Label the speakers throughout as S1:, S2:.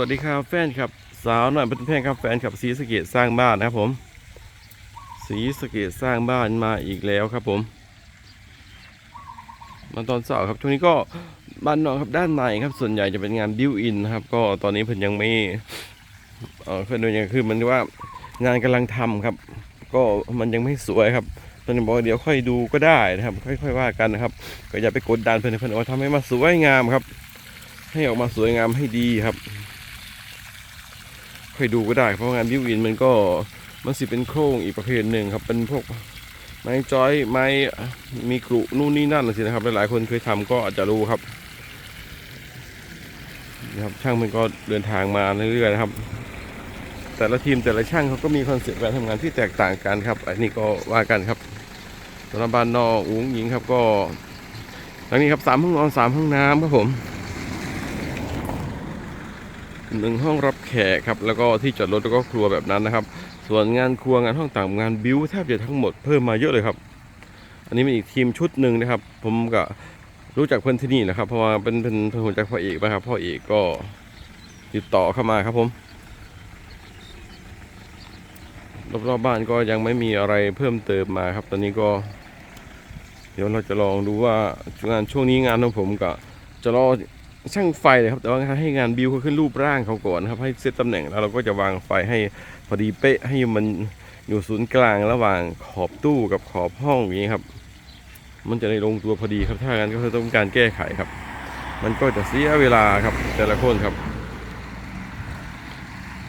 S1: วัสดีครับแฟนครับ สาวหน่อยเป็นแพงครับแฟนครับสีสะเกตสร้างบ้านนะครับผม สีสะเกตสร้างบ้านมาอีกแล้วครับผมมาตอนเสาร์ครับช่วงนี้ก็บ้านนอกครับด้านในครับส่วนใหญ่จะเป็นงานบิวอินครับ ก็ตอนนี้เพิ่นยังไม่เออเพิ่นยังคือมันว่างานกำลังทำครับ ก็มันยังไม่สวยครับตอนนี้บอกว่าเดี๋ยวค่อยดูก็ได้นะครับ ค่อย ๆ ว่ากันนะครับ ก็อย่าไปกดดันเพิ่นเพิ่นว่าทำให้มาสวยงามครับ ให้ออกมาสวยงามให้ดีครับ ค่อยดูก็ได้ เพราะงานบิวอินมันก็มันสิเป็นโครงอีกประเภทหนึ่งครับ เป็นพวกไม้จอยไม้มีกรุนู่นนี่นั่นสินะครับ หลายๆคนเคยทำก็อาจจะรู้ครับนะครับช่างมันก็เดินทางมาเรื่อยๆนะครับ แต่ละทีมแต่ละช่างเขาก็มีคอนเซ็ปต์การทำงานที่แตกต่างกันครับ อันนี้ก็ว่ากันครับสำหรับบานนอกอุ้งหญิงครับก็หลังนี้ครับสามห้องนอนสามห้องน้ำครับผม หนึ่งห้องรับแขกครับแล้วก็ที่จอดรถแล้วก็ครัวแบบนั้นนะครับ ส่วนงานครัวงานห้องต่างงานบิวแทบจะทั้งหมดเพิ่มมาเยอะเลยครับ อันนี้เป็นอีกทีมชุดหนึ่งนะครับ ผมก็รู้จักเพื่อนที่นี่นะครับเพราะว่าเป็นเป็นเพื่อนคนจากพ่อเอกนะครับพ่อเอกก็ติดต่อเข้ามาครับผมรอบๆบ้านก็ยังไม่มีอะไรเพิ่มเติมมาครับ ตอนนี้ก็ เดี๋ยวเราจะลองดูว่างานช่วงนี้งานของผมก็จะรอ ช่างไฟเลยครับ แต่ว่าให้งานบิวเขาขึ้นรูปร่างเขาก่อนนะครับ ให้เซตตำแหน่งแล้วเราก็จะวางไฟให้พอดีเป๊ะให้มันอยู่ศูนย์กลางระหว่างขอบตู้กับขอบห้องอย่างนี้ครับ มันจะได้ลงตัวพอดีครับถ้างั้นก็ต้องการแก้ไขครับ มันก็จะเสียเวลาครับ แต่ละคนครับ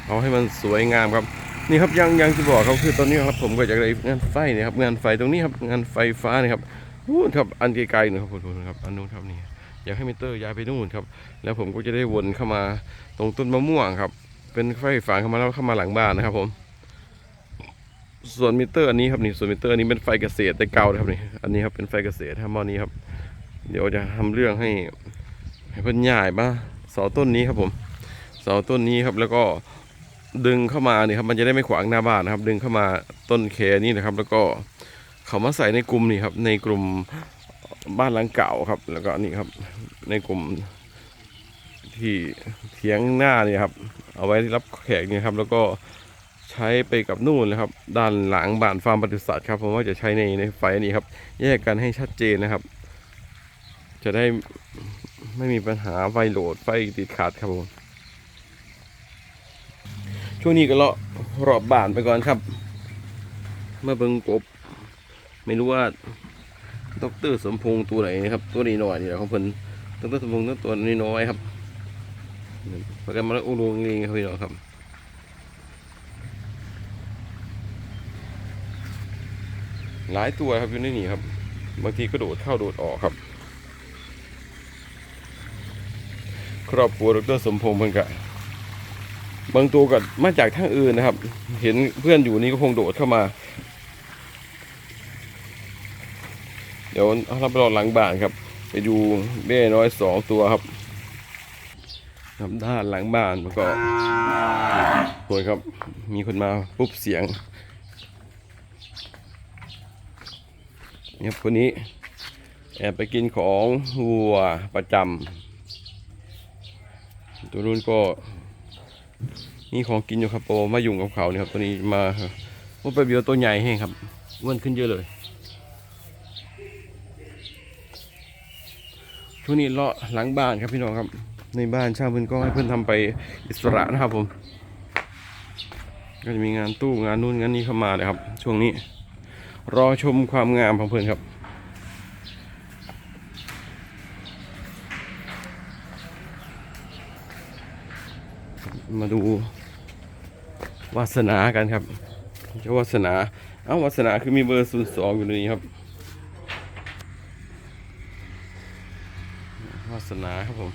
S1: เอาให้มันสวยงามครับนี่ครับยังยังจะบอกเขาคือตอนนี้ครับผมก็จะได้งานไฟนี่ยครับงานไฟตรงนี้ครับงานไฟฟ้านี่ครับนู่นครับอันไกลๆนะครับคุณครับอันนู้นครับนี่ อยากให้มิเตอร์ย้ายไปนู่นครับ แล้วผมก็จะได้วนเข้ามาตรงต้นมะม่วงครับ เป็นไฟฝางเข้ามาแล้วเข้ามาหลังบ้านนะครับ ผม ส่วนมิเตอร์อันนี้ครับนี่ส่วนมิเตอร์อันนี้เป็นไฟเกษตรแต่เก่านะครับนี่อันนี้ครับเป็นไฟเกษตรครับหมอนี้ครับ เดี๋ยวจะทำเรื่องให้ให้เพิ่นย้ายมาเสาต้นนี้ครับผมเสาต้นนี้ครับแล้วก็ดึงเข้ามาเนี่ยครับมันจะได้ไม่ขวางหน้าบ้านนะครับ ดึงเข้ามาต้นเคนี่นะครับ แล้วก็เขามาใส่ในกลุ่มนี่ครับในกลุ่ม บ้านหลังเก่าครับ แล้วก็นี่ครับ ในกลุ่มที่เถียงหน้านี่ครับ เอาไว้รับแขกนี่ครับ แล้วก็ใช้ไปกับนู่นนะครับ ด้านหลังบ้านฟาร์มปศุสัตว์ครับผมว่าจะใช้ในในไฟนี้ครับ แยกกันให้ชัดเจนนะครับ จะได้ไม่มีปัญหาไฟโหลดไฟติดขัดครับผมช่วงนี้ก็เลาะรอบบ้านไปก่อนครับ เมื่อเบิ่งกบ ไม่รู้ว่า ดรสมพงษ์ตัวไหนนะครับ ตัวนี้หน่อยนี่แหละของเพิ่นดอกเตอรสมพงษ์ตัวนี้น้อยครับประกันมาแล้วอุ้งลงเองครับพี่น้องครับหลายตัวครับอยู่ในนี่ครับ บางทีก็โดดเข้าโดดออกครับ ครอบครัวดรสมพงษ์เพิ่นกะบางตัวก็มาจากทางอื่นนะครับ เห็นเพื่อนอยู่นี่ก็คงโดดเข้ามา เดี๋ยวเราไปรอหลังบ้านครับ ไปดูแม่น้อยสองตัวครับครับด้านหลังบ้านมันก็โวยครับมีคนมาปุ๊บเสียงเนี่ยคนนี้แอบไปกินของวัวประจำตัวนู้นก็มีของกินอยู่ครับโปมายุ่งกับเขาเนี่ยครับตัวนี้มาว่าไปเบียวตัวใหญ่แห้งครับอ้วนขึ้นเยอะเลย ช่วงนี้เลาะหลังบ้านครับพี่น้องครับ ในบ้านช่างเพิ่อนก็ให้เพิ่อนทำไปอิสระนะครับผม ก็จะมีงานตู้งานนู่นงานนี้เข้ามาเลยครับ ช่วงนี้ รอชมความงามของเพิ่อนครับมาดูวาสนากันครับเจ้าวาสนา เอ้าวาสนาคือมีเบอร์ศูนย์สองอยู่ในนี้ครับาสนาครับผม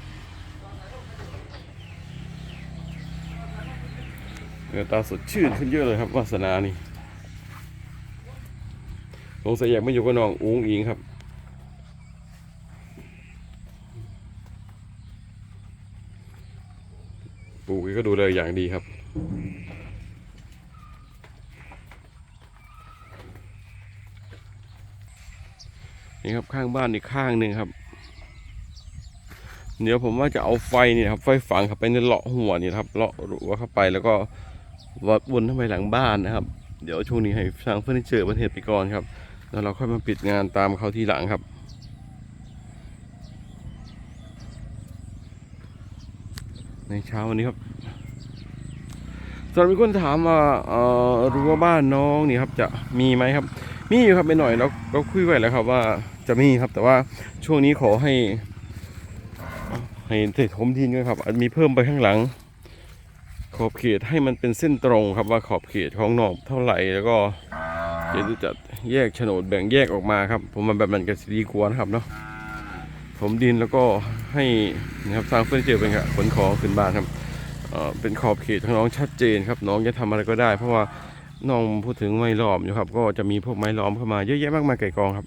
S1: เงตาสดชื่นขึ้นเยอะเลยครับวาสนานี่สงสัยอยากมาอยู่กับน้องอุ้งอิงครับปู่ก็ดูแลอย่างดีครับนี่ครับข้างบ้านอีกข้างหนึ่งครับ เดี๋ยวผมว่าจะเอาไฟเนี่ยครับไฟฝังเข้าไปในเลาะหัวนี่ครับเลาะรั้วเข้าไปแล้วก็วัดวนเข้าไปหลังบ้านนะครับ เดี๋ยวช่วงนี้ให้ทางเฟอร์นิเจอร์ประเทศไปก่อนครับ แล้วเราค่อยมาปิดงานตามเขาทีหลังครับในเช้าวันนี้ครับสำหรับมีคนถามว่าเอ่อรั้วบ้านน้องนี่ครับจะมีไหมครับ มีอยู่ครับไปหน่อยเราเราคุยไว้แล้วครับว่าจะมีครับแต่ว่าช่วงนี้ขอให้ ให้เศษถมดินด้วยครับอาจมีเพิ่มไปข้างหลัง ขอบเขตให้มันเป็นเส้นตรงครับว่าขอบเขตของนอกเท่าไหร่แล้วก็เดี๋ยวจะแยกโฉนดแบ่งแยกออกมาครับ ผมมาแบบนั้นก็สิดีกว่านะครับเนาะถมดินแล้วก็ให้นะครับสร้างเฟอร์นิเจอร์เป็นครับขนของขึ้นบ้านครับเเป็นขอบเขตของน้องชัดเจนครับ น้องจะทำอะไรก็ได้ เพราะว่าน้องพูดถึงไม้ล้อมอยู่ครับ ก็จะมีพวกไม้ล้อมเข้ามาเยอะแยะมากมายไก่กองครับ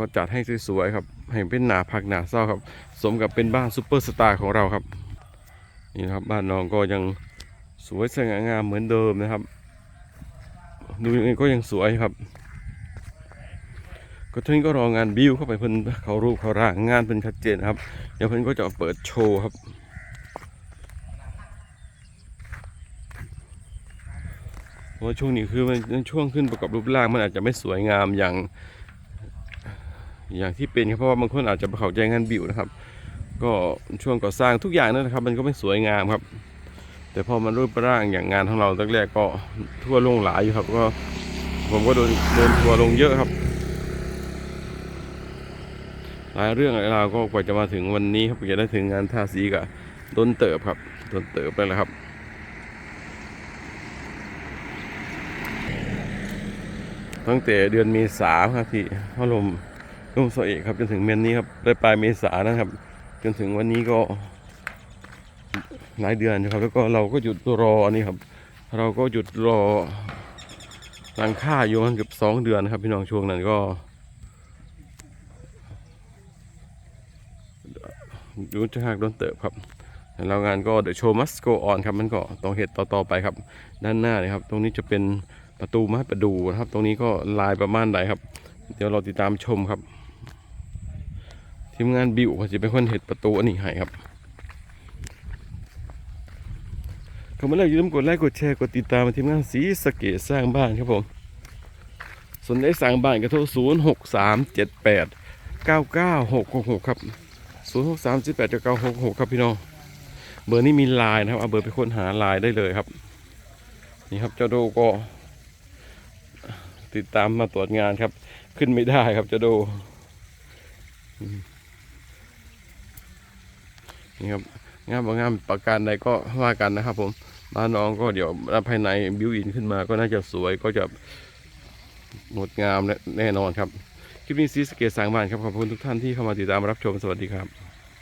S1: ก็จัดให้สวยๆครับ ให้เป็นหนาพักหนาเศร้าครับ สมกับเป็นบ้านซูเปอร์สตาร์ของเราครับ นี่นะครับบ้านน้องก็ยังสวยสง่างามเหมือนเดิมนะครับ ดูยังไงก็ยังสวยครับ ก็ท่านี้ก็รองานบิวเข้าไปเพิ่นเขารูปเขาร่างงานเป็นชัดเจนครับ เดี๋ยวเพิ่นก็จะเปิดโชว์ครับเพราะว่าช่วงนี้คือมันช่วงขึ้นประกอบรูปร่างมันอาจจะไม่สวยงามอย่าง อย่างที่เป็นครับเพราะว่าบางคนอาจจะเข้าใจงานบิวนะครับ ก็ช่วงก่อสร้างทุกอย่างนั่นนะครับ มันก็ไม่สวยงามครับ แต่พอมันรูปร่างอย่างงานของเราตั้งแรกก็ทั่วลงหลายอยู่ครับ ก็ผมก็โดนโดนทัวลงเยอะครับ หลายเรื่องหลายราวก็กว่าจะมาถึงวันนี้ครับกว่าจะได้ถึงงานทาสีกับต้นเติบครับต้นเติบไปแล้วครับตั้งแต่เดือนเมษาครับที่พัดลม ลมโซเอกครับจนถึงเมนนี้ครับปลายปลายเมษานะครับ จนถึงวันนี้ก็หลายเดือนนะครับ แล้วก็เราก็หยุดรออันนี้ครับ เราก็หยุดรอหลังค่าอยู่มันเกือบสองเดือนนะครับ พี่น้องช่วงนั้นก็ดูจะหักโดนเติบครับแล้วงานก็ The Show Must Go On ครับมันก็ต้องเหตุต่อๆไปครับ ด้านหน้านะครับ ตรงนี้จะเป็นประตูไม้ประดูนะครับ ตรงนี้ก็ลายประมาณใดครับ เดี๋ยวเราติดตามชมครับ ทีมงานบิวเขาจะเป็นคนเห็ดประตูอันนี้ให้ครับเข้ามาแล้วอย่าลืมกดไลค์กดแชร์กดติดตามทีมงานสีสเกตสร้างบ้านครับผมสนใจสร้างบ้านก็โทรศูนย์หกสามเจ็ดแปดเก้าเก้าหกหกหกครับศูนย์หกสามเจ็ดแปดเก้าหกหกครับพี่น้องเบอร์นี้มีไลน์นะครับเอาเบอร์ไปค้นหาไลน์ได้เลยครับ นี่ครับเจ้าโดก็ ติดตามมาตรวจงานครับ ขึ้นไม่ได้ครับเจ้าโด นี่ครับงานบางงานประการใดก็ว่ากันนะครับ ผมบ้านน้องก็เดี๋ยวรับภายในบิวอินขึ้นมาก็น่าจะสวยก็จะงดงามแน่นอนครับ คลิปนี้ซีสเกตสร้างบ้านครับขอบคุณทุกท่านที่เข้ามาติดตามรับชมสวัสดีครับ